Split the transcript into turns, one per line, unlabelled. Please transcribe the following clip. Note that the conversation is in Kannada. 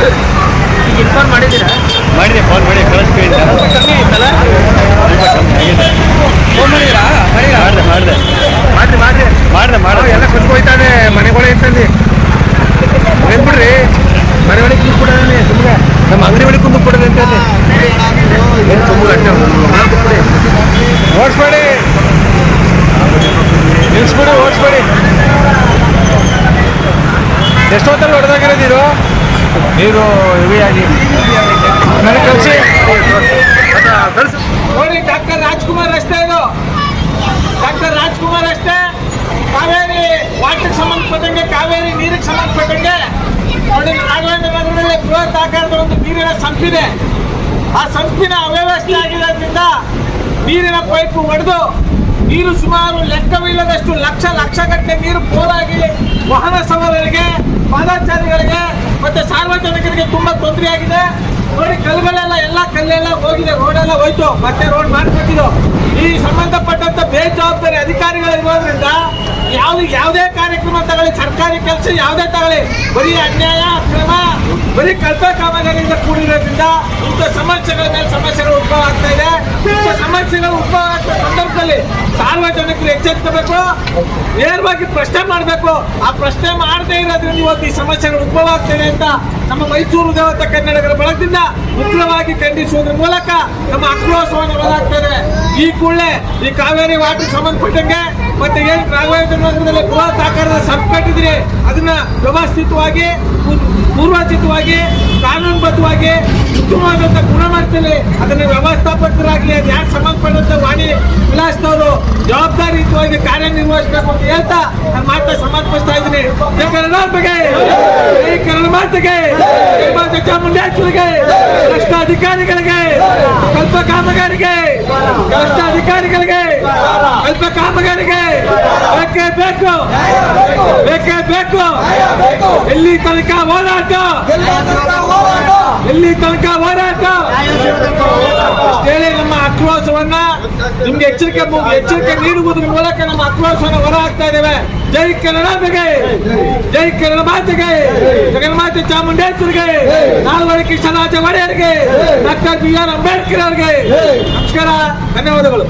ಈಗ ಇನ್ಫಾರ್ಮ್ ಮಾಡಿದ್ದೀರಾ?
ಮಾಡಿದೆ ಫೋನ್ ಮಾಡಿ ಕಳಿಸ್ತೀವಿ ಅಂತ.
ಸ್ವಲ್ಪ ಕಮ್ಮಿ ಆಯ್ತಲ್ಲ?
ಸ್ವಲ್ಪ ಕಮ್ಮಿ ಆಗಿದೆ.
ಫೋನ್ ಮಾಡಿದ್ರಾ ಮಾಡಿಲ್ಲ?
ಮಾಡಿದೆ ಮಾಡಿದೆ.
ಮಾಡ್ರಿ ಮಾಡ್ರಿ.
ಮಾಡಿದೆ ಮಾಡಿದೆ.
ಎಲ್ಲ ಕುಂತು ಹೋಯ್ತಾನೆ ಮನೆಗಳೇ ಇರ್ತಂದು ಏನ್ಬಿಡ್ರಿ ಮನೆ ಒಳಗೆ ಕುಂತು ತುಂಬ ಸುಮ್ಮನೆ ನಮ್ಮ ಅಂಗಡಿ ಒಳಗೆ ಕುಂತು ಕೊಡೋದು ಅಂತ ಏನು ತುಂಬ ಅಷ್ಟೇ ಕುಂತ್ಬಿಡಿ ಓಡಿಸ್ಬೇಡಿ ನಿಲ್ಸ್ಬಿಡಿ ಓಡಿಸ್ಬೇಡಿ ಎಷ್ಟೊತ್ತಲ್ಲಿ ಹೊಡೆದಾಗಿರೋದಿರೋ ನೀರು ಹೆವಿಯಾಗಿ ನನಗೆ ಕಳಿಸಿ.
ನೋಡಿ, ಡಾಕ್ಟರ್ ರಾಜ್ಕುಮಾರ್ ರಸ್ತೆ ಇದು. ಡಾಕ್ಟರ್ ರಾಜ್ಕುಮಾರ್ ರಸ್ತೆ ಕಾವೇರಿ ವಾಟರ್ಗೆ ಸಂಬಂಧಪಟ್ಟಂಗೆ, ಕಾವೇರಿ ನೀರಿಗೆ ಸಂಬಂಧಪಟ್ಟಂಗೆ ನೋಡಿ ನಾಗಲಾಂಡ ನಗರದಲ್ಲಿ ಬೃಹತ್ ಆಕಾರದ ಒಂದು ನೀರಿನ ಸಂಪಿದೆ. ಆ ಸಂಪಿನ ಅವ್ಯವಸ್ಥೆ ಆಗಿರೋದ್ರಿಂದ ನೀರಿನ ಪೈಪು ಒಡೆದು ನೀರು ಸುಮಾರು ಲೆಕ್ಕವಿಲ್ಲದಷ್ಟು ಲಕ್ಷ ಲಕ್ಷ ಗಟ್ಟಲೆ ನೀರು ಪೋಲಾಗಿ ವಾಹನ ಸವಾರರಿಗೆ, ಪಾದಾಚಾರಿಗಳಿಗೆ ಮತ್ತೆ ಸಾರ್ವಜನಿಕರಿಗೆ ತುಂಬಾ ತೊಂದರೆ ಆಗಿದೆ. ನೋಡಿ, ಕಲ್ಲುಗಳೆಲ್ಲ ಎಲ್ಲ ಕಲ್ಲೆಲ್ಲ ಹೋಗಿದೆ. ರೋಡೆಲ್ಲ ಹೋಯ್ತು. ಮತ್ತೆ ರೋಡ್ ಮಾಡ್ಕೊಟ್ಟಿದ್ದು. ಈ ಸಂಬಂಧಪಟ್ಟಂತ ಬೇಜವಾಬ್ದಾರಿ ಅಧಿಕಾರಿಗಳು ಇರೋದ್ರಿಂದ ಯಾವ್ದು ಯಾವುದೇ ಕಾರ್ಯಕ್ರಮ ತಗೊಳ್ಳಿ. ಸರ್ಕಾರಿ ಕೆಲಸ ಯಾವುದೇ ತಗೊಳ್ಳಿ. ಬರೀ ಅನ್ಯಾಯ, ಅಕ್ರಮ, ಬರೀ ಕಲ್ಪ ಕಾಮಗಾರಿಯಿಂದ ಕೂಡಿರೋದ್ರಿಂದ ಇಂಥ ಸಮಸ್ಯೆಗಳ ಮೇಲೆ ಸಮಸ್ಯೆಗಳು ಉದ್ಭವ ಇದೆ ಇಂಥ ಸಮಸ್ಯೆಗಳು ಉದ್ಭವ ಆಗ್ತಾ ಸಂದರ್ಭದಲ್ಲಿ ಸಾರ್ವಜನಿಕರು ಎಚ್ಚೆತ್ತಬೇಕು, ನೇರವಾಗಿ ಪ್ರಶ್ನೆ ಮಾಡಬೇಕು. ಆ ಪ್ರಶ್ನೆ ಮಾಡದೇ ಇರೋದ್ರಿಂದ ಇವತ್ತು ಈ ಸಮಸ್ಯೆಗಳು ಉದ್ಭವ ಆಗ್ತೇನೆ ಅಂತ ನಮ್ಮ ಮೈಸೂರು ದೇವತ ಕನ್ನಡಿಗರ ಬಳಗದಿಂದ ಉಗ್ರವಾಗಿ ಖಂಡಿಸುವುದ್ರ ಮೂಲಕ ನಮ್ಮ ಆಕ್ರೋಶವನ್ನು ಒಳಗಾಗ್ತದೆ ಈ ಕೂಡಲೇ ಈ ಕಾವೇರಿ ವಾಟರ್ ಸಂಬಂಧಪಟ್ಟಂಗೆ ಮತ್ತೆ ಏನ್ ನಗರದಲ್ಲಿ ಬೃಹತ್ ಆಕಾರದ ಸಂಪ್ ಕಟ್ಟಿದ್ರಿ ಅದನ್ನ ವ್ಯವಸ್ಥಿತವಾಗಿ ಪೂರ್ವಚಿತವಾಗಿ ಕಾನೂನುಬದ್ಧವಾಗಿ ಉತ್ತಮವಾದಂತ ಗುಣಮಟ್ಟದಲ್ಲಿ ಅದನ್ನ ವ್ಯವಸ್ಥಾಪಕರಾಗ್ಲಿ ಅದು ಯಾಕೆ ಸಂಬಂಧಪಟ್ಟಂತ ವಾಣಿ ವಿಲಾಸದವರು ಜವಾಬ್ದಾರಿಯುತವಾಗಿ ಕಾರ್ಯನಿರ್ವಹಿಸಬೇಕು ಅಂತ ಹೇಳ್ತಾ ನಾನು ಮಾತಾ ಸಮರ್ಪಿಸ್ತಾ ಇದ್ದೀನಿ. ಜೈ ಕರ್ನಾಟಕ ಜೈ ಕರ್ನಾಟಕ ಜೈ ಮಾತಾ ಚಾಮುಂಡೇಶ್ವರಿಗೆ! ಭ್ರಷ್ಟ ಅಧಿಕಾರಿಗಳಿಗೆ ಕಲ್ಪ ಕಾಮಗಾರಿಗೆ ಭ್ರಷ್ಟ ಅಧಿಕಾರಿಗಳಿಗೆ ಕಲ್ಪ ಕಾಮಗಾರಿಗೆ ಬೇಕೇ ಬೇಕು! ಬೇಕೇ ಬೇಕು! ಎಲ್ಲಿ ತನಕ ಹೋರಾಟ? ಎಲ್ಲಿ ತನಕ ಹೋರಾಟ? ಹೇಳಿ ನಮ್ಮ ಆಕ್ರೋಶವನ್ನ. ನಿಮ್ಗೆ ಎಚ್ಚರಿಕೆ ಎಚ್ಚರಿಕೆ ನೀಡುವುದರ ಮೂಲಕ ನಮ್ಮ ಆಕ್ರೋಶವನ್ನು ಹೊರಹಾಕ್ತಾ ಇದ್ದೇವೆ. ಜೈ ಕನ್ನಡ ಜೈ ಕನ್ನಡ ಮಾತೆಗೆ. ಜಗನ್ ಮಾತೆ ಚಾಮುಂಡೇಶ್ವರಿಗೆ. ನಾಲ್ವಡಿ ಕೃಷ್ಣರಾಜ ಒಡೆಯರಿಗೆ. ಡಾಕ್ಟರ್ ಬಿ ಆರ್ ಅಂಬೇಡ್ಕರ್ ಅವರಿಗೆ. ನಮಸ್ಕಾರ. ಧನ್ಯವಾದಗಳು.